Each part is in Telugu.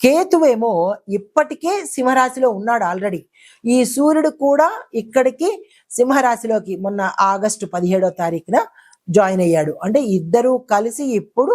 కేతువేమో ఇప్పటికే సింహరాశిలో ఉన్నాడు ఆల్రెడీ. ఈ సూర్యుడు కూడా ఇక్కడికి సింహరాశిలోకి మొన్న ఆగస్టు పదిహేడో తారీఖున జాయిన్ అయ్యాడు. అంటే ఇద్దరూ కలిసి ఇప్పుడు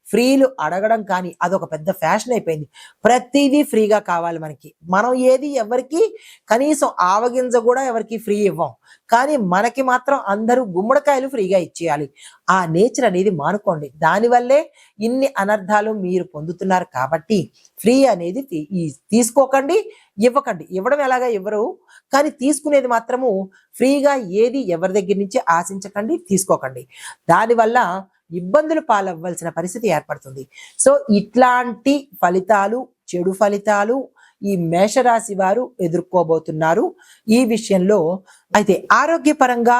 ఫ్రీలు అడగడం కానీ అదొక పెద్ద ఫ్యాషన్ అయిపోయింది. ప్రతిదీ ఫ్రీగా కావాలి మనకి. మనం ఏది ఎవరికి కనీసం ఆవగింజ కూడా ఎవరికి ఫ్రీ ఇవ్వం. కానీ మనకి మాత్రం అందరూ గుమ్మడికాయలు ఫ్రీగా ఇచ్చేయాలి. ఆ నేచర్ అనేది మానుకోండి. దానివల్లే ఇన్ని అనర్థాలు మీరు పొందుతున్నారు కాబట్టి ఫ్రీ అనేది తీ- తీసుకోకండి ఇవ్వకండి. ఇవ్వడం ఎలాగా ఇవ్వరు? కానీ తీసుకునేది మాత్రము ఫ్రీగా ఏది ఎవరి దగ్గర నుంచి ఆశించకండి తీసుకోకండి. దానివల్ల ఇబ్బందులు పాలవ్వాల్సిన పరిస్థితి ఏర్పడుతుంది. సో ఇట్లాంటి ఫలితాలు చెడు ఫలితాలు ఈ మేషరాశి వారు ఎదుర్కోబోతున్నారు. ఈ విషయంలో అయితే ఆరోగ్యపరంగా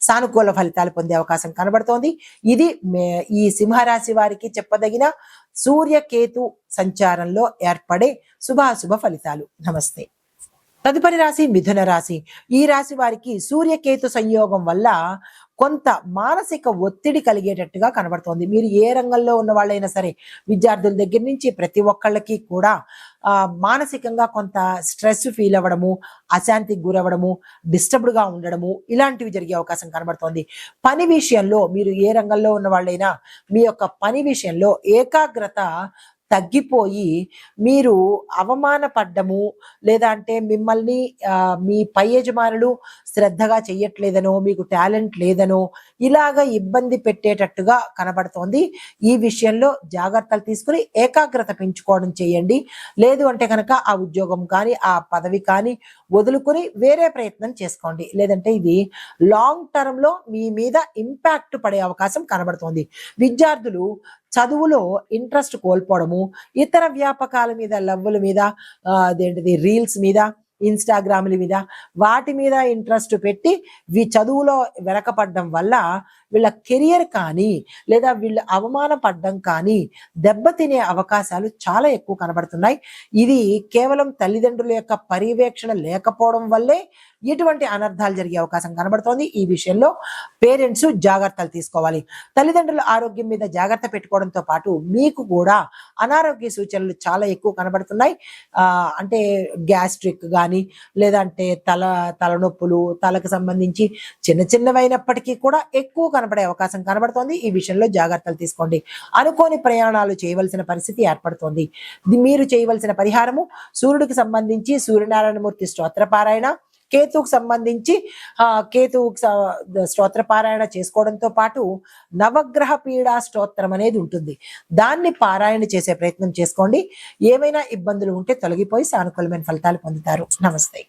సానుకూల ఫలితాలు పొందే అవకాశం కనబడుతోంది. ఇది ఈ సింహరాశి వారికి చెప్పదగిన సూర్యకేతు సంచారంలో ఏర్పడే శుభాశుభ ఫలితాలు. నమస్తే. తదుపరి రాశి మిథున రాశి. ఈ రాశి వారికి సూర్యకేతు సంయోగం వల్ల కొంత మానసిక ఒత్తిడి కలిగేటట్టుగా కనబడుతోంది. మీరు ఏ రంగంలో ఉన్న వాళ్ళైనా సరే విద్యార్థుల దగ్గర నుంచి ప్రతి ఒక్కళ్ళకి కూడా మానసికంగా కొంత స్ట్రెస్ ఫీల్ అవ్వడము అశాంతికి గురవ్వడము డిస్టర్బ్డ్గా ఉండడము ఇలాంటివి జరిగే అవకాశం కనబడుతోంది. పని విషయంలో మీరు ఏ రంగంలో ఉన్న వాళ్ళైనా మీ యొక్క పని విషయంలో ఏకాగ్రత తగ్గిపోయి మీరు అవమానపడ్డము లేదా అంటే మిమ్మల్ని మీ పై యజమానులు శ్రద్ధగా చెయ్యట్లేదనో మీకు టాలెంట్ లేదనో ఇలాగ ఇబ్బంది పెట్టేటట్టుగా కనబడుతోంది. ఈ విషయంలో జాగ్రత్తలు తీసుకుని ఏకాగ్రత పెంచుకోవడం చేయండి. లేదు అంటే కనుక ఆ ఉద్యోగం కానీ ఆ పదవి కానీ వదులుకొని వేరే ప్రయత్నం చేసుకోండి. లేదంటే ఇది లాంగ్ టర్మ్లో మీ మీద ఇంపాక్ట్ పడే అవకాశం కనబడుతోంది. విద్యార్థులు చదువులో ఇంట్రెస్ట్ కోల్పోవడము ఇతర వ్యాపకాల మీద లవ్వుల మీద అదేంటిది రీల్స్ మీద ఇన్స్టాగ్రాముల మీద వాటి మీద ఇంట్రెస్ట్ పెట్టి వీ చదువులో వెనకపడడం వల్ల వీళ్ళ కెరియర్ కానీ లేదా వీళ్ళు అవమానపడడం కానీ దెబ్బతినే అవకాశాలు చాలా ఎక్కువ కనబడుతున్నాయి. ఇది కేవలం తల్లిదండ్రుల యొక్క పర్యవేక్షణ లేకపోవడం వల్లే ఇటువంటి అనర్థాలు జరిగే అవకాశం కనబడుతోంది ఈ విషయంలో పేరెంట్స్ జాగ్రత్తలు తీసుకోవాలి. తల్లిదండ్రుల ఆరోగ్యం మీద జాగ్రత్త పెట్టుకోవడంతో పాటు మీకు కూడా అనారోగ్య సూచనలు చాలా ఎక్కువ కనబడుతున్నాయి. అంటే గ్యాస్ట్రిక్ కానీ లేదంటే తల తలనొప్పులు తలకు సంబంధించి చిన్న చిన్నవైనప్పటికీ కూడా ఎక్కువ కనబడే అవకాశం కనబడుతోంది. ఈ విషయంలో జాగ్రత్తలు తీసుకోండి. అనుకోని ప్రయాణాలు చేయవలసిన పరిస్థితి ఏర్పడుతోంది. మీరు చేయవలసిన పరిహారము సూర్యుడికి సంబంధించి సూర్యనారాయణమూర్తి స్తోత్రపారాయణ కేతువుకు సంబంధించి ఆ కేతువుకు పారాయణ స్తోత్రపారాయణ చేసుకోవడంతో పాటు నవగ్రహ పీడా స్తోత్రం అనేది ఉంటుంది. దాన్ని పారాయణ చేసే ప్రయత్నం చేసుకోండి. ఏమైనా ఇబ్బందులు ఉంటే తొలగిపోయి సానుకూలమైన ఫలితాలు పొందుతారు. నమస్తే.